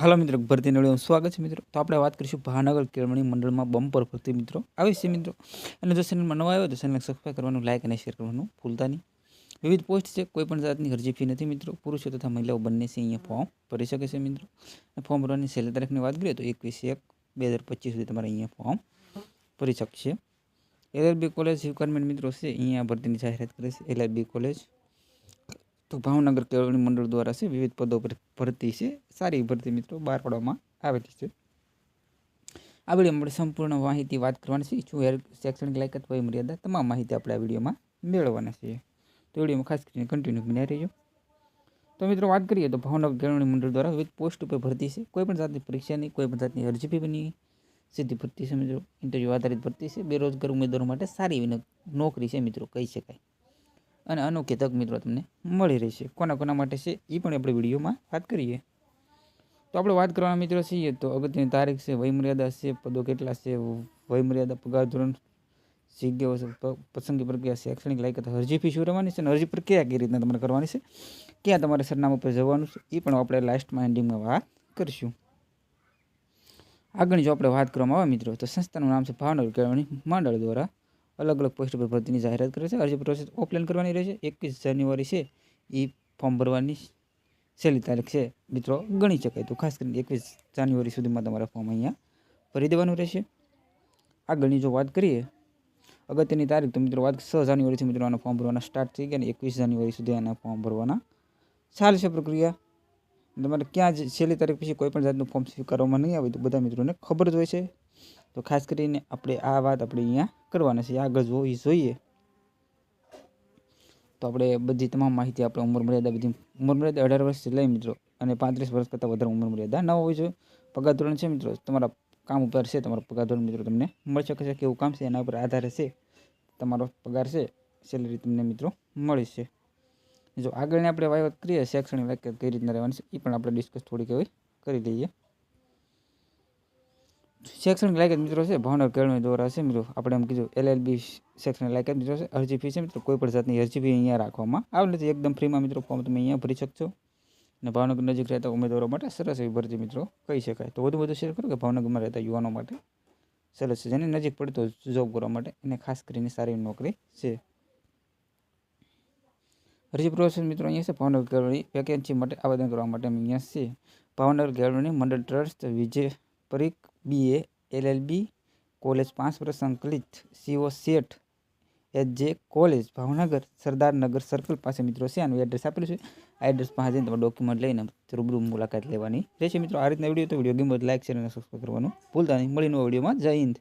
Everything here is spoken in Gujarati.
હાલો મિત્રો, ભરતી નળીઓનું સ્વાગત છે મિત્રો. તો આપણે વાત કરીશું ભાવનગર કેળવણી મંડળમાં બમ્પર ભરતી મિત્રો. આવી છે મિત્રો. અને જો ચેનલમાં નવા આવ્યો તો ચેનલને સબસ્ક્રાઈબ કરવાનું લાઇક અને શેર કરવાનું ભૂલતા નહીં. વિવિધ પોસ્ટ છે, કોઈ પણ જાતની અરજી ફી નથી મિત્રો. પુરુષો તથા મહિલાઓ બંને છે અહીંયા ફોર્મ ભરી શકે છે મિત્રો. અને ફોર્મ ભરવાની છેલ્લી તારીખની વાત કરીએ તો એકવીસ એક બે હજાર પચીસ સુધી તમારે અહીંયા ફોર્મ ભરી શકશે. એલએલબી કોલેજ રિક્વાયરમેન્ટ મિત્રો છે, અહીંયા ભરતીની જાહેરાત કરે છે. એલએલબી કોલેજ તો ભાવનગર કેળવણી મંડળ દ્વારા છે, વિવિધ પદો પર ભરતી છે. સારી ભરતી મિત્રો બહાર પાડવામાં આવેલી છે. આ વીડિયો આપણે સંપૂર્ણ માહિતી વાત કરવાની છે. શું હેર શૈક્ષણિક લાયકાત વય મર્યાદા, તમામ માહિતી આપણે આ વિડીયોમાં મેળવવાના છીએ. તો વિડીયોમાં ખાસ કરીને કન્ટિન્યુ બન્યા રહેજો. તો મિત્રો વાત કરીએ તો ભાવનગર કેળવણી મંડળ દ્વારા વિવિધ પોસ્ટ ઉપર ભરતી છે. કોઈ પણ જાતની પરીક્ષાની કોઈ પણ જાતની અરજી બી બની સીધી ભરતી છે મિત્રો. ઇન્ટરવ્યૂ આધારિત ભરતી છે. બેરોજગાર ઉમેદવારો માટે સારી નોકરી છે મિત્રો, કહી શકાય. અને અનુકેતક તક મિત્રો તમને મળી રહેશે. કોના કોના માટે છે એ પણ આપણે વિડીયોમાં વાત કરીએ. તો આપણે વાત કરવાના મિત્રો છીએ તો અગત્યની તારીખ છે, વયમર્યાદા છે, પદો કેટલા છે, વયમર્યાદા પગાર ધોરણ જગ્યાઓ પસંદગી પ્રક્રિયા શૈક્ષણિક લાયકાત, અરજી ફી શું રહેવાની છે અને અરજી પ્રક્રિયા કઈ રીતના તમારે કરવાની છે, ક્યાં તમારે સરનામા પર જવાનું છે એ પણ આપણે લાસ્ટમાં એન્ડિંગમાં વાત કરીશું. આગળ જો આપણે વાત કરવામાં આવે મિત્રો, તો સંસ્થાનું નામ છે ભાવનગર કેળવણી મંડળ દ્વારા અલગ અલગ પોસ્ટ પર ભરતીની જાહેરાત કરે છે. અરજી પ્રોસેસ ઓફલાઈન કરવાની રહેશે એકવીસ જાન્યુઆરી છે એ ફોર્મ ભરવાની છેલ્લી તારીખ છે. મિત્રો, ગણી શકાય તો, ખાસ કરીને એકવીસ જાન્યુઆરી સુધીમાં તમારે ફોર્મ અહીંયા ભરી દેવાનું રહેશે. આગળની જો વાત કરીએ, અગત્યની તારીખ તો મિત્રો, વાત છ જાન્યુઆરીથી મિત્રો, આના ફોર્મ ભરવાના સ્ટાર્ટ થઈ ગયા અને એકવીસ જાન્યુઆરી સુધી આના ફોર્મ ભરવાના ચાલશે પ્રક્રિયા. તમારે ક્યાં જ છેલ્લી તારીખ પછી કોઈ પણ જાતનું ફોર્મ સ્વીકારવામાં નહીં આવે તો બધા મિત્રોને ખબર જ હોય છે. તો ખાસ કરીને આપણે આ વાત આપણે અહીંયા કરવાના છે. આગળ જોઈ જોઈએ. તો આપણે બધી તમામ માહિતી આપણે ઉંમર મર્યાદા બધી, ઉંમર મર્યાદા અઢાર વર્ષથી લઈ મિત્રો, અને પાંત્રીસ વર્ષ કરતાં વધારે ઉંમર મર્યાદા ન હોવી જોઈએ. પગાર ધોરણ છે મિત્રો, તમારા કામ ઉપર છે, તમારો પગાર ધોરણ મિત્રો તમને મળી શકે છે, કેવું કામ છે, એના ઉપર આધાર છે, તમારો પગાર છે સેલરી તમને મિત્રો મળી છે. જો આગળની આપણે વાત કરીએ, શૈક્ષણિક લાયકાત કઈ રીતના રહેવાની છે એ પણ આપણે ડિસ્કસ થોડીક એવી કરી લઈએ. શૈક્ષણિક લાયકાત મિત્રો છે, ભાવનગર કેળવણી દ્વારા છે મિત્રો. આપણે એમ કીધું એલએલબી શૈક્ષણિક લાયકાત મિત્રો છે, અરજી ફી છે મિત્રો. કોઈ પણ જાતની અરજી ફી અહીંયા રાખવામાં આવે નથી. એકદમ ફ્રીમાં મિત્રો ફોર્મ તમે અહીંયા ભરી શકશો. અને ભાવનગર નજીક રહેતા ઉમેદવારો માટે સરસ એવી ભરતી મિત્રો કહી શકાય. તો વધુ વધુ શેર કરો કે ભાવનગરમાં રહેતા યુવાનો માટે સરસ છે. જેને નજીક પડે તો જોબ કરવા માટે એને ખાસ કરીને સારી નોકરી છે. અરજી પ્રોસેસ મિત્રો અહીંયા છે, ભાવનગર કેળવણી વેકેન્સી માટે આવેદન કરવા માટે અહીંયા છે ભાવનગર કેળવણી મંડળ trust Vijay Parikh BA LLB college પાંચ વર્ષ સંકલિત, CO Seth H J college, Bhavnagar Sardarnagar circle પાસે. મિત્રો છે આનું એડ્રેસ આપેલું છે? આ એડ્રેસ પાસે જઈને તમે ડોક્યુમેન્ટ લઈને રૂબરૂ મુલાકાત લેવાની રહેશે. મિત્રો, આ રીતના વીડિયો તો વીડિયો ગમે લાઈક શેર અને સબસ્ક્રાઈબ કરવાનું ભૂલતા નહીં. મળીને વિડીયોમાં જય હિન્દ.